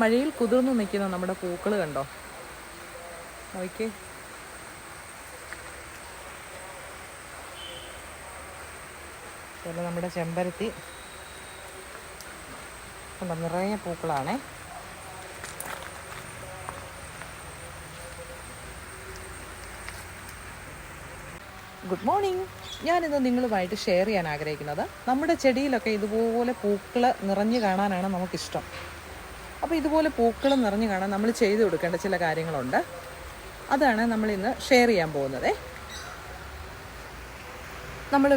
മഴയിൽ കുതിർന്നു നിൽക്കുന്ന നമ്മുടെ പൂക്കൾ കണ്ടോ? നോക്കേ അതുപോലെ നമ്മുടെ ചെമ്പരത്തി. കണ്ടോ നിറയെ പൂക്കളാണേ. ഗുഡ് മോർണിംഗ് ഞാനിന്ന് നിങ്ങളുമായിട്ട് ഷെയർ ചെയ്യാൻ ആഗ്രഹിക്കുന്നത് നമ്മുടെ ചെടിയിലൊക്കെ ഇതുപോലെ പൂക്കൾ നിറഞ്ഞു കാണാനാണ് നമുക്കിഷ്ടം. അപ്പോൾ ഇതുപോലെ പൂക്കൾ നിറഞ്ഞു കാണാൻ നമ്മൾ ചെയ്തു കൊടുക്കേണ്ട ചില കാര്യങ്ങളുണ്ട്. അതാണ് നമ്മൾ ഇന്ന് ഷെയർ ചെയ്യാൻ പോകുന്നത്. നമ്മൾ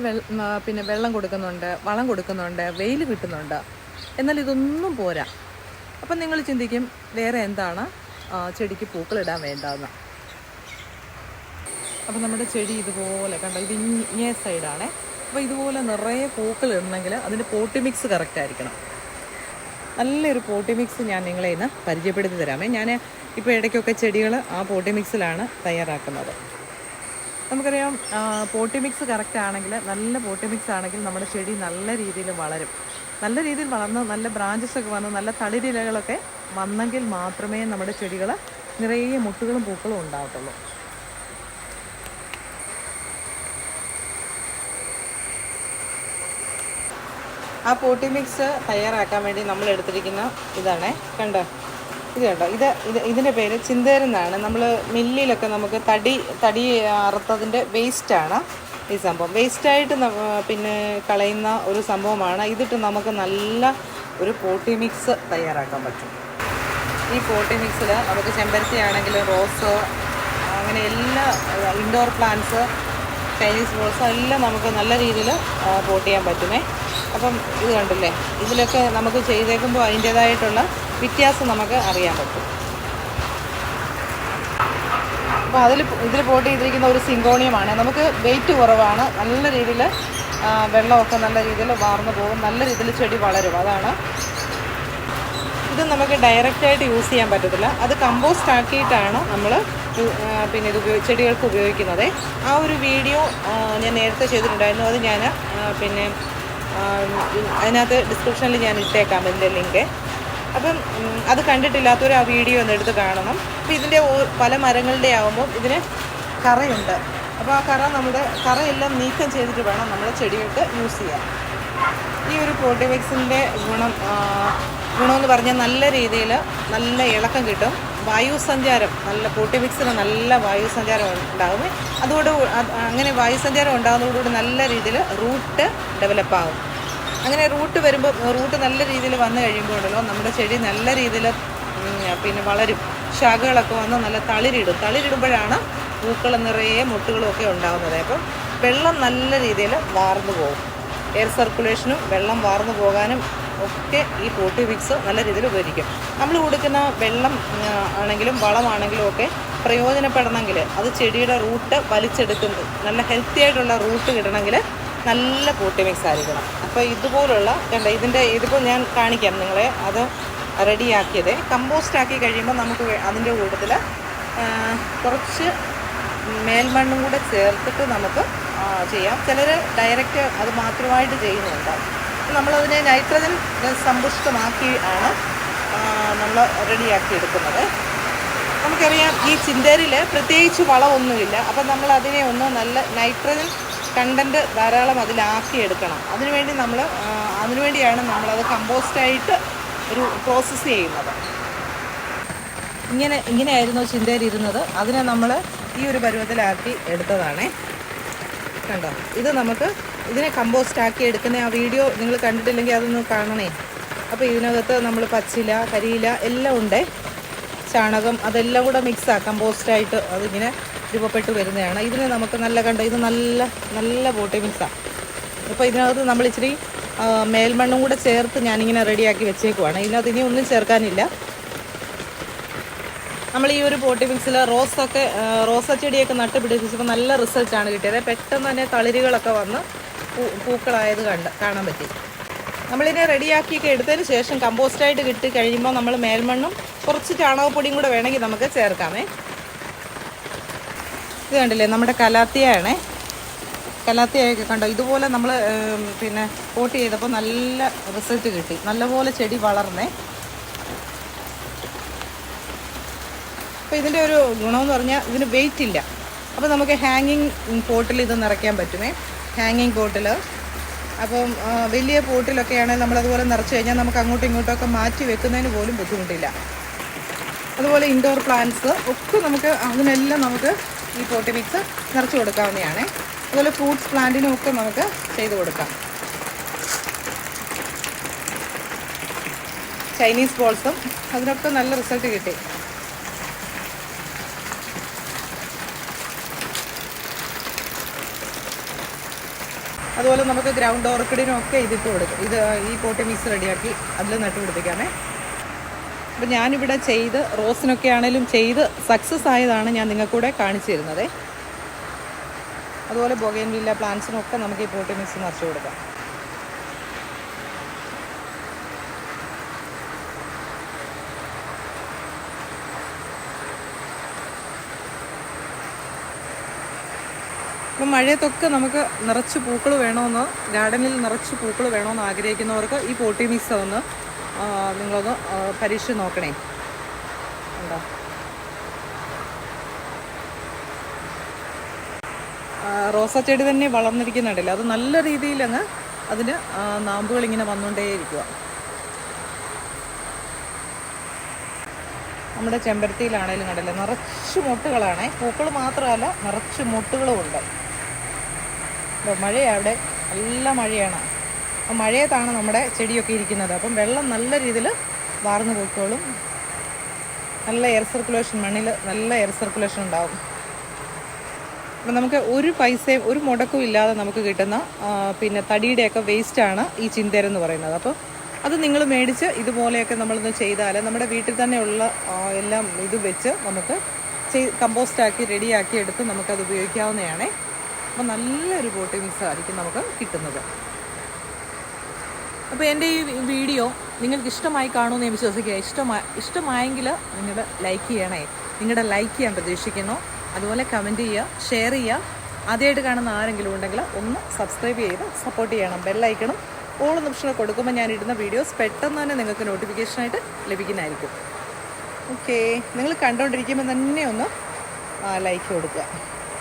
പിന്നെ വെള്ളം കൊടുക്കുന്നുണ്ട് വളം കൊടുക്കുന്നുണ്ട് വെയിൽ കിട്ടുന്നുണ്ട്. എന്നാൽ ഇതൊന്നും പോരാ. അപ്പം നിങ്ങൾ ചിന്തിക്കും വേറെ എന്താണ് ചെടിക്ക് പൂക്കളിടാൻ വേണ്ടതെന്ന്. അപ്പം നമ്മുടെ ചെടി ഇതുപോലെ കണ്ടോ ഇത് ഇങ്ങേ സൈഡാണേ അപ്പോൾ ഇതുപോലെ നിറയെ പൂക്കൾ ഇടണമെങ്കിൽ അതിന്റെ പോട്ടി മിക്സ് കറക്റ്റ് ആയിരിക്കണം. നല്ലൊരു പോട്ടി മിക്സ് ഞാൻ നിങ്ങളെ ഇന്ന് പരിചയപ്പെടുത്തി തരാമേ. ഞാൻ ഇപ്പോൾ ഇടയ്ക്കൊക്കെ ചെടികൾ ആ പോട്ടി മിക്സിലാണ് തയ്യാറാക്കുന്നത്. നമുക്കറിയാം പോട്ടി മിക്സ് കറക്റ്റ് ആണെങ്കിൽ നല്ല പോട്ടി മിക്സ് ആണെങ്കിൽ നമ്മുടെ ചെടി നല്ല രീതിയിൽ വളരും. നല്ല രീതിയിൽ വളർന്ന് നല്ല ബ്രാഞ്ചസ് ഒക്കെ വന്ന് നല്ല തളിരിലകളൊക്കെ വന്നെങ്കിൽ മാത്രമേ നമ്മുടെ ചെടികൾ നിറയെ മുട്ടുകളും പൂക്കളും ഉണ്ടാകത്തുള്ളൂ ആ പോട്ടി മിക്സ് തയ്യാറാക്കാൻ വേണ്ടി നമ്മൾ എടുത്തിരിക്കുന്ന ഇതാണേ. കണ്ടോ? ഇത് കേട്ടോ ഇത് ഇത് ഇതിന്റെ പേര് ചിന്തേരെന്നാണ് നമ്മൾ മില്ലിലൊക്കെ നമുക്ക് തടി തടി അറുത്തതിന്റെ വേസ്റ്റാണ് ഈ സംഭവം. വേസ്റ്റായിട്ട് പിന്നെ കളയുന്ന ഒരു സംഭവമാണ്. ഇതിട്ട് നമുക്ക് നല്ല ഒരു പോട്ടി മിക്സ് തയ്യാറാക്കാൻ പറ്റും. ഈ പോട്ടി മിക്സിൽ നമുക്ക് ചെമ്പരത്തി ആണെങ്കിലും റോസ് അങ്ങനെ എല്ലാ ഇൻഡോർ പ്ലാന്റ്സ് ചൈനീസ് റോസ് എല്ലാം നമുക്ക് നല്ല രീതിയിൽ പോട്ട് ചെയ്യാൻ പറ്റുമേ അപ്പം ഇത് കണ്ടില്ലേ? ഇതിലൊക്കെ നമുക്ക് ചെയ്തേക്കുമ്പോൾ അതിന്റേതായിട്ടുള്ള വ്യത്യാസം നമുക്ക് അറിയാൻ പറ്റും. അപ്പോൾ അതിൽ ഇതിൽ പോട്ട് ചെയ്തിരിക്കുന്ന ഒരു സിങ്കോണിയമാണ്. നമുക്ക് വെയിറ്റ് കുറവാണ്. നല്ല രീതിയിൽ വെള്ളമൊക്കെ നല്ല രീതിയിൽ വാർന്നു പോകും. നല്ല രീതിയിൽ ചെടി വളരും. അതാണ്. ഇത് നമുക്ക് ഡയറക്റ്റായിട്ട് യൂസ് ചെയ്യാൻ പറ്റത്തില്ല. അത് കമ്പോസ്റ്റ് ആക്കിയിട്ടാണ് നമ്മൾ പിന്നെ ഇത് ഉപയോഗി ചെടികൾക്ക് ഉപയോഗിക്കുന്നത്. ആ ഒരു വീഡിയോ ഞാൻ നേരത്തെ ചെയ്തിട്ടുണ്ടായിരുന്നു. അത് ഞാൻ പിന്നെ അതിനകത്ത് ഡിസ്ക്രിപ്ഷനിൽ ഞാൻ ഇട്ടേക്കാം എന്റെ ലിങ്ക് അപ്പം അത് കണ്ടിട്ടില്ലാത്തവർ ആ വീഡിയോ ഒന്ന് എടുത്ത് കാണണം. അപ്പം ഇതിന്റെ പല മരങ്ങളുടെ ആകുമ്പോൾ ഇതിന് കറയുണ്ട്. അപ്പോൾ ആ കറ നമ്മുടെ കറയെല്ലാം നീക്കം ചെയ്തിട്ട് വേണം നമ്മുടെ ചെടികൾക്ക് യൂസ് ചെയ്യാൻ. ഈ ഒരു പ്രോട്ടിമിക്സിന്റെ ഗുണം ഗുണമെന്ന് പറഞ്ഞാൽ നല്ല രീതിയിൽ നല്ല ഇളക്കം കിട്ടും. വായു നല്ല നല്ല പ്രോട്ടിമിക്സിന് നല്ല വായുസഞ്ചാരം ഉണ്ടാകും. അതോട് അങ്ങനെ വായുസഞ്ചാരം ഉണ്ടാകുന്നതോടുകൂടി നല്ല രീതിയിൽ റൂട്ട് ഡെവലപ്പാകും അങ്ങനെ റൂട്ട് വരുമ്പോൾ റൂട്ട് നല്ല രീതിയിൽ വന്നു കഴിയുമ്പോഴല്ലോ നമ്മുടെ ചെടി നല്ല രീതിയിൽ പിന്നെ വളരും. ശാഖകളൊക്കെ വന്ന് നല്ല തളിരിടും. തളിരിടുമ്പോഴാണ് പൂക്കൾ നിറയെ മുട്ടുകളും ഒക്കെ ഉണ്ടാകുന്നത് അപ്പം വെള്ളം നല്ല രീതിയിൽ വാർന്നു പോകും. എയർ സർക്കുലേഷനും വെള്ളം വാർന്നു പോകാനും ഒക്കെ ഈ പോട്ടി മിക്സ് നല്ല രീതിയിൽ ഉപകരിക്കും നമ്മൾ കൊടുക്കുന്ന വെള്ളം ആണെങ്കിലും വളമാണെങ്കിലും ഒക്കെ പ്രയോജനപ്പെടണമെങ്കിൽ അത് ചെടിയുടെ റൂട്ട് വലിച്ചെടുക്കുന്നത് നല്ല ഹെൽത്തി ആയിട്ടുള്ള റൂട്ട് കിട്ടണമെങ്കിൽ നല്ല പോട്ടി മിക്സ് ആയിരിക്കണം. അപ്പോൾ ഇതുപോലുള്ള കണ്ട ഇതിന്റെ ഇതിപ്പോൾ ഞാൻ കാണിക്കാം നിങ്ങളെ അത് റെഡിയാക്കിയത്. കമ്പോസ്റ്റ് ആക്കി കഴിയുമ്പോൾ നമുക്ക് അതിന്റെ കൂട്ടത്തിൽ കുറച്ച് മേൽമണ്ണും കൂടെ ചേർത്തിട്ട് നമുക്ക് ചെയ്യാം. ചിലർ ഡയറക്റ്റ് അത് മാത്രമായിട്ട് ചെയ്യുന്നുണ്ട് നമ്മളതിനെ നൈട്രജൻ സമ്പുഷ്ടമാക്കി ആണ് നമ്മൾ റെഡിയാക്കി എടുക്കുന്നത്. നമുക്കറിയാം ഈ ചിന്തേരിൽ പ്രത്യേകിച്ച് വളമൊന്നുമില്ല. അപ്പം നമ്മൾ അതിനെ ഒന്ന് നല്ല നൈട്രജൻ കണ്ടന്റ് ധാരാളം അതിലാക്കി എടുക്കണം. അതിനുവേണ്ടി നമ്മൾ അതിനുവേണ്ടിയാണ് നമ്മളത് കമ്പോസ്റ്റായിട്ട് ഒരു പ്രോസസ്സ് ചെയ്യുന്നത്. ഇങ്ങനെ ഇങ്ങനെയായിരുന്നു ചിന്തയിൽ ഇരുന്നത്. അതിനെ നമ്മൾ ഈ ഒരു പരുവത്തിലാക്കി എടുത്തതാണേ. കണ്ടോ? ഇത് നമുക്ക് ഇതിനെ കമ്പോസ്റ്റ് ആക്കി എടുക്കുന്ന ആ വീഡിയോ നിങ്ങൾ കണ്ടിട്ടില്ലെങ്കിൽ അതൊന്ന് കാണണേ. അപ്പോൾ ഇതിനകത്ത് നമ്മൾ പച്ചില കരിയില എല്ലാം ഉണ്ട്. ചാണകം അതെല്ലാം കൂടെ മിക്സാ കമ്പോസ്റ്റായിട്ട് അതിങ്ങനെ രൂപപ്പെട്ട് വരുന്നതാണ്. ഇതിനെ നമുക്ക് നല്ല കണ്ട ഇത് നല്ല നല്ല ബോട്ടി മിക്സാണ് അപ്പോൾ ഇതിനകത്ത് നമ്മൾ ഇച്ചിരി മേൽമണ്ണും കൂടെ ചേർത്ത് ഞാനിങ്ങനെ റെഡിയാക്കി വെച്ചേക്കുവാണ്. ഇതിനകത്ത് ഇനി ഒന്നും ചേർക്കാനില്ല. നമ്മൾ ഈ ഒരു പോട്ടി മിക്സിൽ റോസൊക്കെ റോസ ചെടിയൊക്കെ നട്ടുപിടിപ്പിച്ചപ്പോൾ നല്ല റിസൾട്ടാണ് കിട്ടിയത്. പെട്ടെന്ന് തന്നെ തളിരുകളൊക്കെ വന്ന് പൂക്കളായത് കണ്ട് കാണാൻ പറ്റി. നമ്മളിതിനെ റെഡിയാക്കിയൊക്കെ എടുത്തതിന് ശേഷം കമ്പോസ്റ്റായിട്ട് കിട്ടി കഴിയുമ്പോൾ നമ്മൾ മേൽമണ്ണും കുറച്ച് ചാണകപ്പൊടിയും കൂടെ വേണമെങ്കിൽ നമുക്ക് ചേർക്കാമേ. ഇത് കണ്ടില്ലേ നമ്മുടെ കലാത്തിയാണേ. കലാത്തിയൊക്കെ കണ്ടോ? ഇതുപോലെ നമ്മൾ പിന്നെ പോട്ട് ചെയ്തപ്പോൾ നല്ല റിസൾട്ട് കിട്ടി. നല്ലപോലെ ചെടി വളർന്നേ. അപ്പോൾ ഇതിന്റെ ഒരു ഗുണമെന്ന് പറഞ്ഞാൽ ഇതിന് വെയിറ്റ് ഇല്ല അപ്പോൾ നമുക്ക് ഹാങ്ങിങ് പോട്ടിൽ ഇത് നിറയ്ക്കാൻ പറ്റുമേ ഹാങ്ങിങ് പോട്ടിൽ അപ്പം വലിയ പോട്ടിലൊക്കെ ആണെങ്കിൽ നമ്മളതുപോലെ നിറച്ച് കഴിഞ്ഞാൽ നമുക്ക് അങ്ങോട്ടും ഇങ്ങോട്ടും ഒക്കെ മാറ്റി വെക്കുന്നതിന് പോലും ബുദ്ധിമുട്ടില്ല. അതുപോലെ ഇൻഡോർ പ്ലാന്റ്സ് ഒക്കെ നമുക്ക് അതിനെല്ലാം നമുക്ക് ഈ പോട്ടി മിക്സ് നിറച്ച് കൊടുക്കാവുന്നതാണ്. അതുപോലെ ഫ്രൂട്ട്സ് പ്ലാന്റിനും ഒക്കെ നമുക്ക് ചെയ്ത് കൊടുക്കാം. ചൈനീസ് ബോൾസും അതിനൊക്കെ നല്ല റിസൾട്ട് കിട്ടി. അതുപോലെ നമുക്ക് ഗ്രൗണ്ട് ഓർക്കിഡിനും ഒക്കെ ഇതിട്ട് കൊടുക്കും. ഇത് ഈ പോട്ടി മിക്സ് റെഡിയാക്കി അതിൽ നട്ട് പിടിപ്പിക്കാമേ അപ്പം ഞാനിവിടെ ചെയ്ത് റോസിനൊക്കെ ആണെങ്കിലും ചെയ്ത് സക്സസ് ആയതാണ് ഞാൻ നിങ്ങൾക്കൂടെ കാണിച്ചു തരുന്നത്. അതുപോലെ ബൊഗൈൻവില്ല പ്ലാന്റ്സിനൊക്കെ നമുക്ക് ഈ പോട്ടി മിക്സ് നിറച്ചു കൊടുക്കാം. അപ്പം മഴയത്തൊക്കെ നമുക്ക് നിറച്ച് പൂക്കൾ വേണമെന്ന് ഗാർഡനിൽ നിറച്ച് പൂക്കൾ വേണമെന്ന് ആഗ്രഹിക്കുന്നവർക്ക് ഈ പോട്ടി മിക്സ് ഒന്ന് നിങ്ങളൊന്ന് പരീക്ഷ നോക്കണേ. ഉണ്ടോ റോസാ ചെടി തന്നെ വളർന്നിരിക്കുന്നുണ്ടല്ലോ. അത് നല്ല രീതിയിൽ അങ്ങ് അതിന് നാമ്പുകൾ ഇങ്ങനെ വന്നുകൊണ്ടേയിരിക്കുക നമ്മുടെ ചെമ്പരത്തിയിലാണേലും കണ്ടല്ലേ നിറച്ച് മുട്ടുകളാണേ. പൂക്കൾ മാത്രമല്ല നിറച്ച് മുട്ടുകളും ഉണ്ട് മഴയാണ് അവിടെ. നല്ല മഴയാണ്. അപ്പം മഴയത്താണ് നമ്മുടെ ചെടിയൊക്കെ ഇരിക്കുന്നത്. അപ്പം വെള്ളം നല്ല രീതിയിൽ വാർന്നു പോയിക്കോളും. നല്ല എയർ സർക്കുലേഷൻ മണ്ണിൽ നല്ല എയർ സർക്കുലേഷൻ ഉണ്ടാവും. അപ്പം നമുക്ക് ഒരു പൈസയും ഒരു മുടക്കും ഇല്ലാതെ നമുക്ക് കിട്ടുന്ന പിന്നെ തടിയുടെയൊക്കെ വേസ്റ്റാണ് ഈ ചിന്തരെന്ന് പറയുന്നത്. അപ്പോൾ അത് നിങ്ങൾ മേടിച്ച് ഇതുപോലെയൊക്കെ നമ്മളൊന്ന് ചെയ്താൽ നമ്മുടെ വീട്ടിൽ തന്നെയുള്ള എല്ലാം ഇത് വെച്ച് നമുക്ക് കമ്പോസ്റ്റാക്കി റെഡിയാക്കി എടുത്ത് നമുക്കത് ഉപയോഗിക്കാവുന്നതാണേ. അപ്പോൾ നല്ലൊരു പോട്ടി മിക്സ് ആയിരിക്കും നമുക്ക് കിട്ടുന്നത്. അപ്പോൾ എന്റെ ഈ വീഡിയോ നിങ്ങൾക്ക് ഇഷ്ടമായി കാണുമെന്ന് ഞാൻ വിശ്വസിക്കുക. ഇഷ്ടമായി ഇഷ്ടമായെങ്കിൽ നിങ്ങൾ ലൈക്ക് ചെയ്യണേ. നിങ്ങളുടെ ലൈക്ക് ചെയ്യാൻ പ്രതീക്ഷിക്കുന്നു. അതുപോലെ കമന്റ് ചെയ്യുക ഷെയർ ചെയ്യുക. ആദ്യമായിട്ട് കാണുന്ന ആരെങ്കിലും ഉണ്ടെങ്കിൽ ഒന്ന് സബ്സ്ക്രൈബ് ചെയ്ത് സപ്പോർട്ട് ചെയ്യണം. ബെല്ലൈക്കണം ഓൾ നിമിഷങ്ങൾ കൊടുക്കുമ്പോൾ ഞാൻ ഇടുന്ന വീഡിയോസ് പെട്ടെന്ന് തന്നെ നിങ്ങൾക്ക് നോട്ടിഫിക്കേഷനായിട്ട് ലഭിക്കുന്നതായിരിക്കും. ഓക്കെ നിങ്ങൾ കണ്ടുകൊണ്ടിരിക്കുമ്പോൾ തന്നെ ഒന്ന് ലൈക്ക് കൊടുക്കുക.